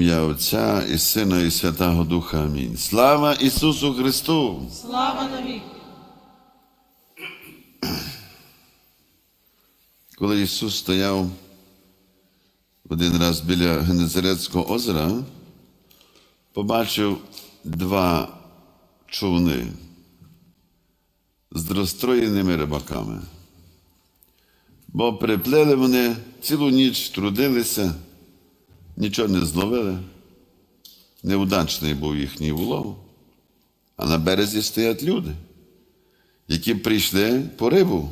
ім'я Отця і Сина, і Святого Духа. Амінь. Слава Ісусу Христу! Слава навіки! Коли Ісус стояв один раз біля Генезарецького озера, побачив два човни з розстроєними рибаками. Бо приплили вони цілу ніч трудилися, нічого не зловили. Неудачний був їхній улов. А на березі стоять люди, які прийшли по рибу.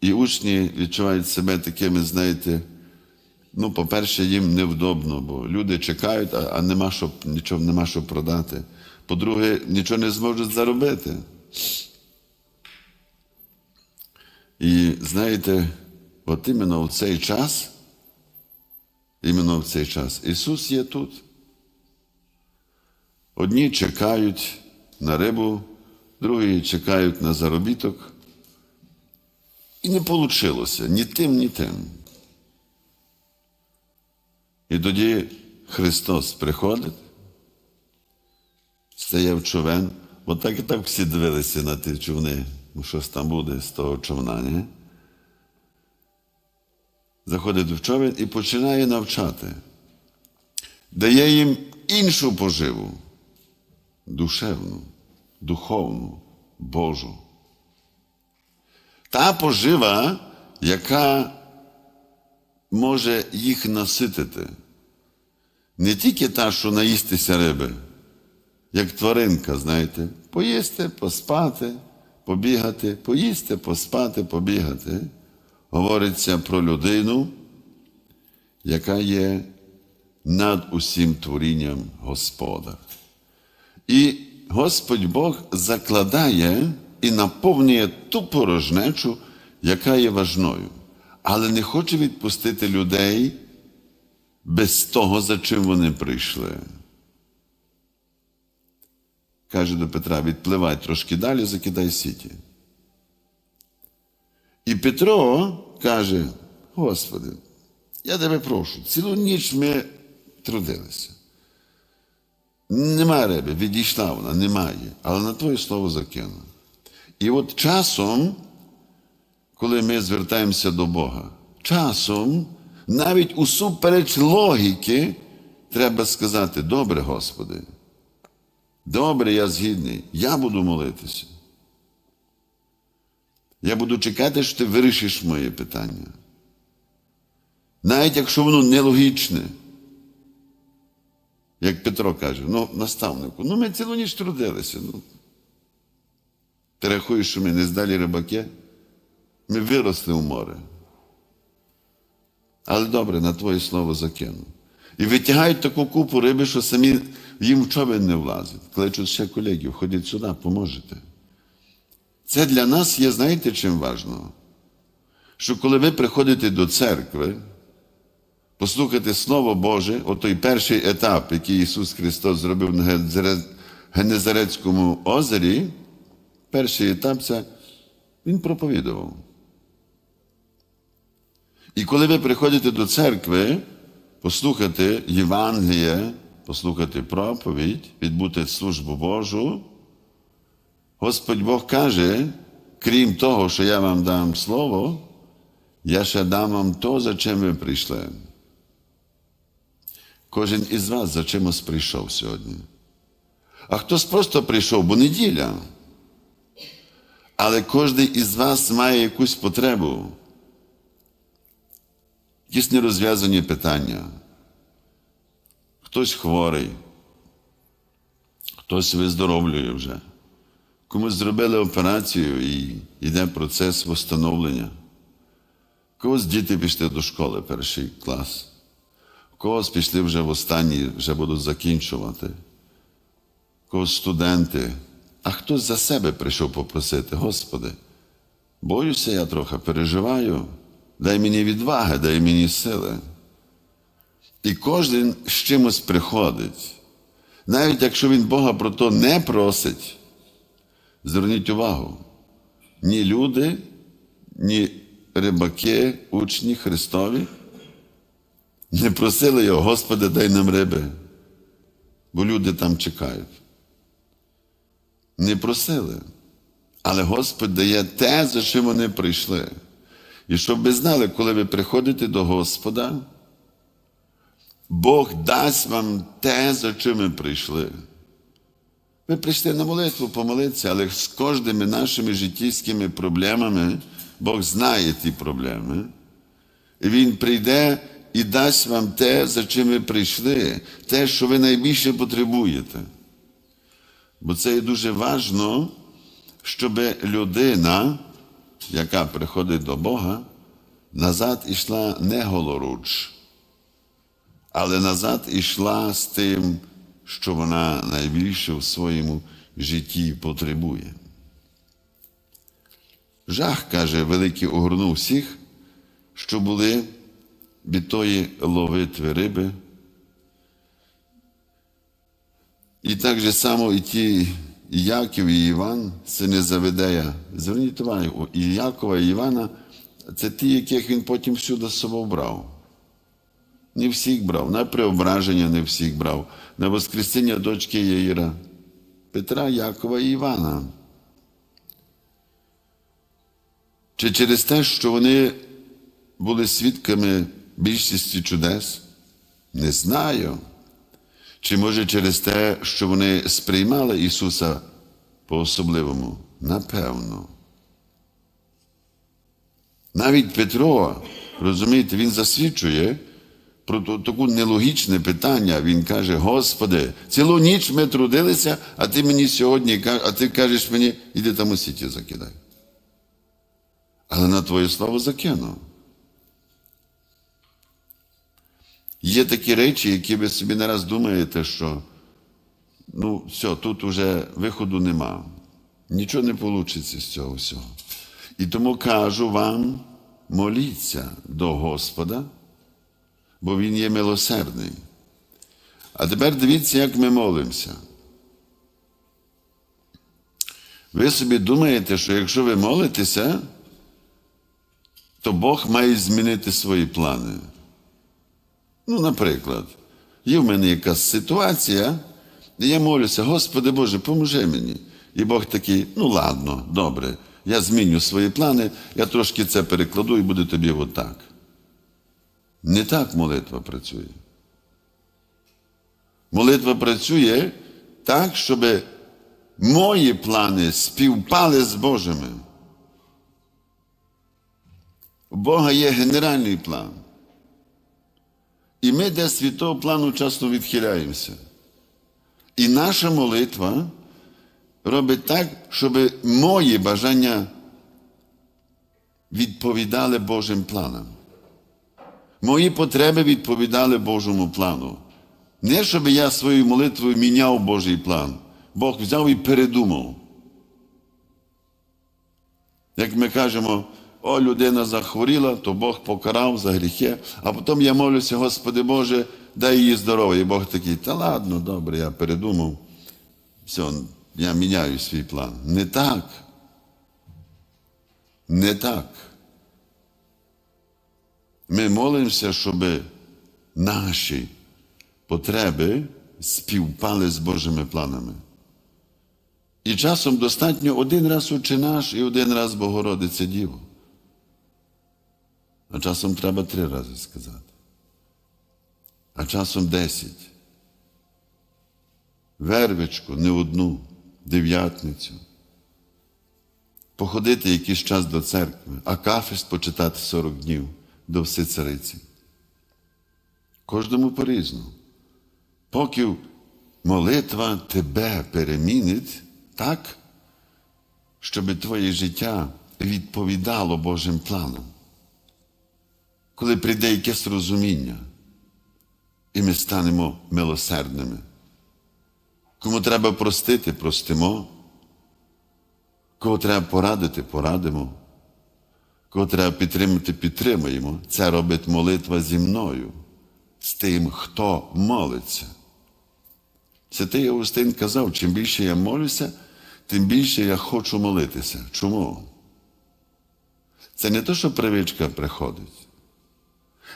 І учні відчувають себе такими, знаєте, ну, по-перше, їм невдобно, бо люди чекають, а, а нема що, нічого нема що продати. По-друге, нічого не зможуть заробити. І знаєте, от іменно в цей час, іменно в цей час Ісус є тут. Одні чекають на рибу, другі чекають на заробіток. І не вийшло ні тим, ні тим. І тоді Христос приходить, стає в човен, бо так і так всі дивилися на ті човни, бо щось там буде з того човна, ні? Заходить в човен і починає навчати. Дає їм іншу поживу, душевну, духовну, Божу. Та пожива, яка може їх наситити. Не тільки та, що наїстися риби, як тваринка, знаєте, поїсти, поспати, побігати, поїсти, поспати, побігати. Говориться про людину, яка є над усім творінням Господа. І Господь Бог закладає і наповнює ту порожнечу, яка є важною, але не хоче відпустити людей без того, за чим вони прийшли. Каже до Петра: відпливай трошки далі, закидай сіті. І Петро каже: Господи, я тебе прошу, цілу ніч ми трудилися. Немає риби, відійшла вона, немає, але на Твоє слово закину. І от часом, коли ми звертаємося до Бога, часом, навіть усупереч логіки, треба сказати: добре, Господи, добре, я згідний, я буду молитися. Я буду чекати, що ти вирішиш моє питання. Навіть якщо воно нелогічне. Як Петро каже, ну, наставнику, ну ми цілу ніч трудилися. Ну. Ти рахуєш, що ми не здалі рибаки? Ми виросли в море. Але добре, на твоє слово закину. І витягають таку купу риби, що самі їм в човен не влазить. Кличуть ще колегів, ходіть сюди, поможете. Це для нас є, знаєте, чим важливо? Що коли ви приходите до церкви, послухати Слово Боже, отой перший етап, який Ісус Христос зробив на Генезарецькому озері, перший етап це Він проповідував. І коли ви приходите до церкви, послухати Євангеліє, послухати проповідь, відбути службу Божу, Господь Бог каже, крім того, що я вам дам слово, я ще дам вам то, за чим ви прийшли. Кожен із вас за чимось прийшов сьогодні. А хтось просто прийшов, бо неділя. Але кожен із вас має якусь потребу. Якісь нерозв'язані питання. Хтось хворий, хтось виздоровлює вже. Комусь зробили операцію і йде процес встановлення. Когось діти пішли до школи перший клас. Когось пішли вже в останній, вже будуть закінчувати. Когось студенти. А хтось за себе прийшов попросити, Господи, боюся я трохи, переживаю, дай мені відваги, дай мені сили. І кожен з чимось приходить. Навіть якщо він Бога про то не просить, зверніть увагу, ні люди, ні рибаки, учні Христові Не просили його, Господи, дай нам риби, бо люди там чекають. Не просили. Але Господь дає те, за чим вони прийшли. І щоб ви знали, коли ви приходите до Господа, Бог дасть вам те, за чим ви прийшли. Ви прийшли на молитву помолитися, але з кожними нашими життєвськими проблемами Бог знає ті проблеми. І Він прийде і дасть вам те, за чим ви прийшли, те, що ви найбільше потребуєте. Бо це є дуже важно, щоб людина, яка приходить до Бога, назад ішла не голоруч, але назад ішла з тим, що вона найбільше в своєму житті потребує. Жах, каже, великий огорнув всіх, що були від тої ловитви риби. І так же само і ті і Яків, і Іван, сини Заведея. Зверніть увагу, і Якова, і Івана це ті, яких він потім всюди з собою брав. Не всіх брав, на преображення не всіх брав, на Воскресіння дочки Яїра, Петра, Якова і Івана. Чи через те, що вони були свідками більшості чудес? Не знаю. Чи може через те, що вони сприймали Ісуса по-особливому? Напевно. Навіть Петро, розумієте, він засвідчує про таке нелогічне питання. Він каже: Господи, цілу ніч ми трудилися, а ти мені сьогодні а ти кажеш мені, іди там у сіті закидай. Але на Твоє слово закинув. Є такі речі, які ви собі не раз думаєте, що ну, все, тут вже виходу нема. Нічого не вийде з цього всього. І тому кажу вам, моліться до Господа, бо Він є милосердний. А тепер дивіться, як ми молимося. Ви собі думаєте, що якщо ви молитеся, то Бог має змінити свої плани. Ну, наприклад, є в мене якась ситуація, і я молюся, Господи Боже, поможи мені. І Бог такий, ну ладно, добре, я зміню свої плани, я трошки це перекладу і буде тобі отак. Не так молитва працює. Молитва працює так, щоб мої плани співпали з Божими. У Бога є генеральний план. І ми десь від того плану часто відхиляємося. І наша молитва робить так, щоб мої бажання відповідали Божим планам. Мої потреби відповідали Божому плану. Не щоб я своєю молитвою міняв Божий план. Бог взяв і передумав. Як ми кажемо, о, людина захворіла, то Бог покарав за гріхи, а потім я молюся, Господи Боже, дай їй здоров'я. І Бог такий, та ладно, добре, я передумав. Все, я міняю свій план. Не так. Не так. Ми молимося, щоб наші потреби співпали з Божими планами. І часом достатньо один раз Отче наш і один раз Богородиця Діво. А часом треба три рази сказати. А часом десять. Вервичку, не одну, дев'ятницю. Походити якийсь час до церкви, а кафест почитати 40 днів до всецариці. Кожному по-різному. Поки молитва тебе перемінить так, щоб твоє життя відповідало Божим планам коли прийде якесь розуміння, і ми станемо милосердними. Кому треба простити, простимо. Кого треба порадити, порадимо. Кого треба підтримати, підтримуємо. Це робить молитва зі мною, з тим, хто молиться. Святий Августин казав, чим більше я молюся, тим більше я хочу молитися. Чому? Це не те, що привичка приходить.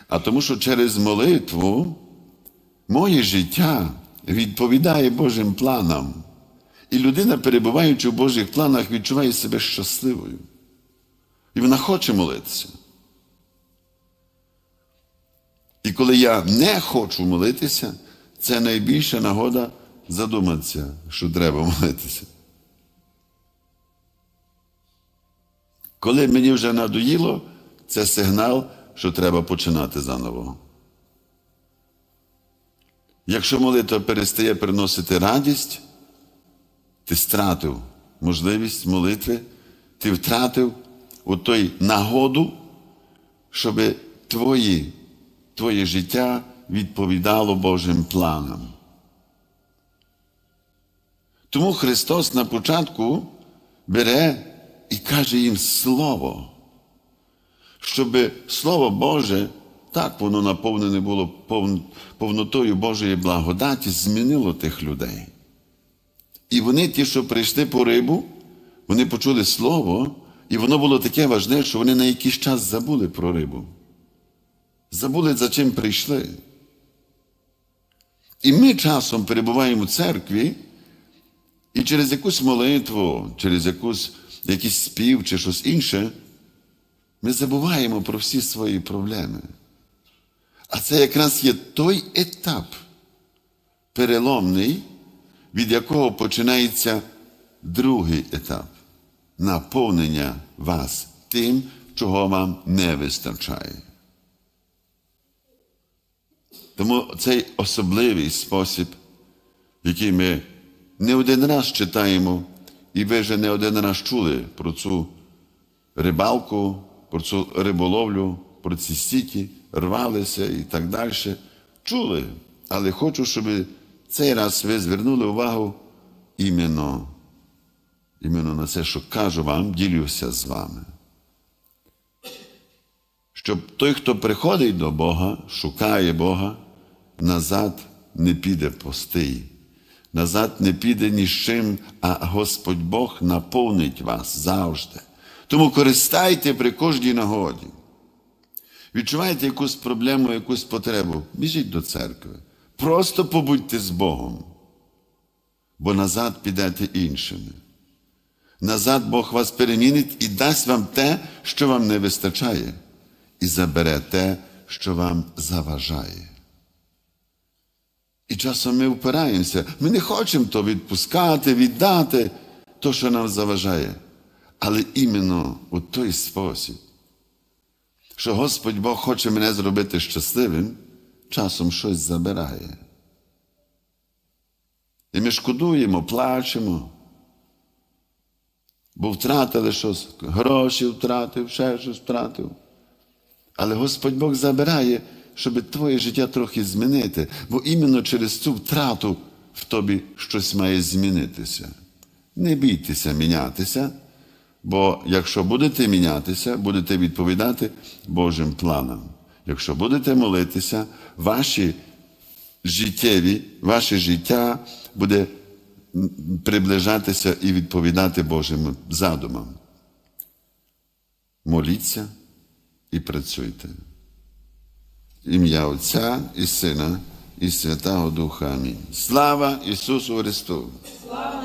а тому, що через молитву моє життя відповідає Божим планам. І людина, перебуваючи в Божих планах, відчуває себе щасливою. І вона хоче молитися. І коли я не хочу молитися, це найбільша нагода задуматися, що треба молитися. Коли мені вже надоїло, це сигнал, що треба починати заново. Якщо молитва перестає приносити радість, ти стратив можливість молитви, ти втратив у той нагоду, щоб твої, твоє життя відповідало Божим планам. Тому Христос на початку бере і каже їм Слово, щоб Слово Боже, так воно наповнене було повнотою Божої благодаті, змінило тих людей. І вони, ті, що прийшли по рибу, вони почули слово, і воно було таке важне, що вони на якийсь час забули про рибу. Забули, за чим прийшли. І ми часом перебуваємо в церкві, і через якусь молитву, через якусь, якийсь спів чи щось інше, ми забуваємо про всі свої проблеми. А це якраз є той етап переломний, від якого починається другий етап наповнення вас тим, чого вам не вистачає. Тому цей особливий спосіб, який ми не один раз читаємо, і ви вже не один раз чули про цю рибалку, про цю риболовлю, про ці стіки, рвалися і так далі. Чули, але хочу, щоб цей раз ви звернули увагу іменно, іменно на це, що кажу вам, ділюся з вами. Щоб той, хто приходить до Бога, шукає Бога, назад не піде пустий. Назад не піде ні з чим, а Господь Бог наповнить вас завжди. Тому користайте при кожній нагоді. Відчуваєте якусь проблему, якусь потребу, біжіть до церкви. Просто побудьте з Богом, бо назад підете іншими. Назад Бог вас перемінить і дасть вам те, що вам не вистачає, і забере те, що вам заважає. І часом ми впираємося. Ми не хочемо то відпускати, віддати, то, що нам заважає. Але іменно у той спосіб, що Господь Бог хоче мене зробити щасливим, часом щось забирає. І ми шкодуємо, плачемо. Бо втратили щось, гроші втратив, ще щось втратив. Але Господь Бог забирає, щоб твоє життя трохи змінити, бо іменно через цю втрату в тобі щось має змінитися. Не бійтеся мінятися, бо якщо будете мінятися, будете відповідати Божим планам. Якщо будете молитися, ваші життєві, ваше життя буде приближатися і відповідати Божим задумам. Моліться і працюйте. Ім'я Отця і Сина, і Святого Духа. Амінь. Слава Ісусу Христу! Слава